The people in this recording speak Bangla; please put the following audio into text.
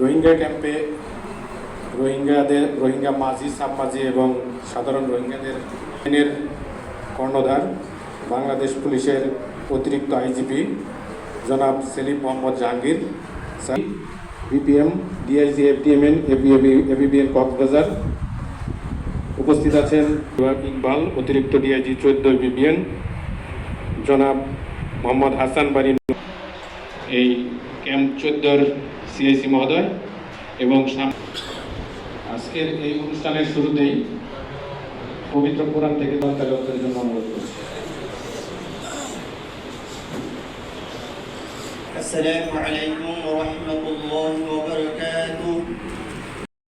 রোহিঙ্গা ক্যাম্পে রোহিঙ্গাদের, রোহিঙ্গা মাঝি, সাবমাঝি এবং সাধারণ রোহিঙ্গাদের আইনের কর্ণধার, বাংলাদেশ পুলিশের অতিরিক্ত আইজিপি জনাব Selim Mohammad Jahangir B P M, D I G, F D M N A B B N Cox's Bazar উপস্থিত আছেন ইকবাল অতিরিক্ত ডিআইজি চোদ্দ বিবিএন জনাব মোহাম্মদ হাসান বাড়ি এই ক্যাম্প চোদ্দোর সিআইসি মহোদয় এবং সাম- আজকের এই অনুষ্ঠানের শুরুতেই পবিত্র কোরআন থেকে দলতালতের জন্য অনুরোধ করছি السلام عليكم ورحمة الله وبركاته